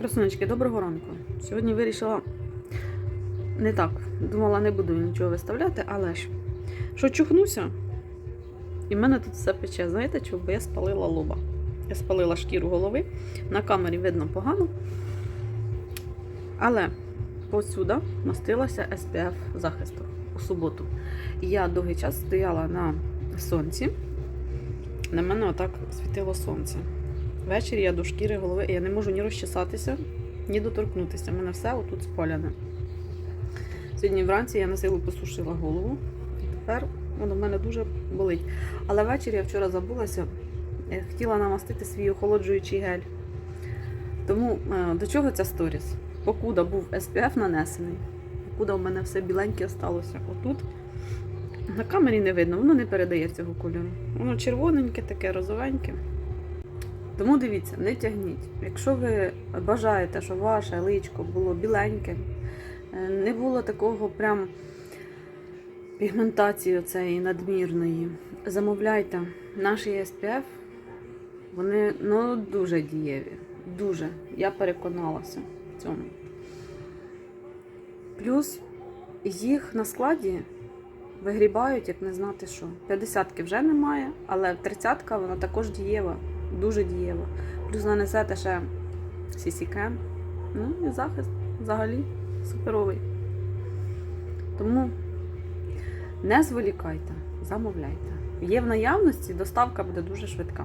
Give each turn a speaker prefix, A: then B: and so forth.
A: Красунечки, доброго ранку. Сьогодні вирішила не так. Думала, не буду нічого виставляти, але ж що чухнуся, і в мене тут все пече. Знаєте чого? Бо я спалила лоба. Я спалила шкіру голови. На камері видно погано. Але посюди мастилася SPF захисту у суботу. Я довгий час стояла на сонці. На мене отак світило сонце. Ввечері я до шкіри голови, я не можу ні розчесатися, ні доторкнутися. У мене все отут спаляне. Сьогодні вранці я на силу посушила голову, тепер воно в мене дуже болить. Але ввечері я вчора забулася, я хотіла намастити свій охолоджуючий гель. Тому е, до чого ця сторіс? Покуда був SPF нанесений, покуда в мене все біленьке осталося. Отут на камері не видно, воно не передає цього кольору. Воно червоненьке, таке розовеньке. Тому дивіться, не тягніть. Якщо ви бажаєте, щоб ваше личко було біленьке, е, не було такого прям пігментації оцеї надмірної, замовляйте наші SPF, вони ну, дуже дієві. Дуже. Я переконалася в цьому. Плюс їх на складі вигрібають, як не знати що. 50-ки вже немає, але 30-ка вона також дієва, дуже дієва. Плюс нанесете ще CC-Cam. Ну і захист взагалі суперовий. Тому не зволікайте, замовляйте. Є в наявності, доставка буде дуже швидка.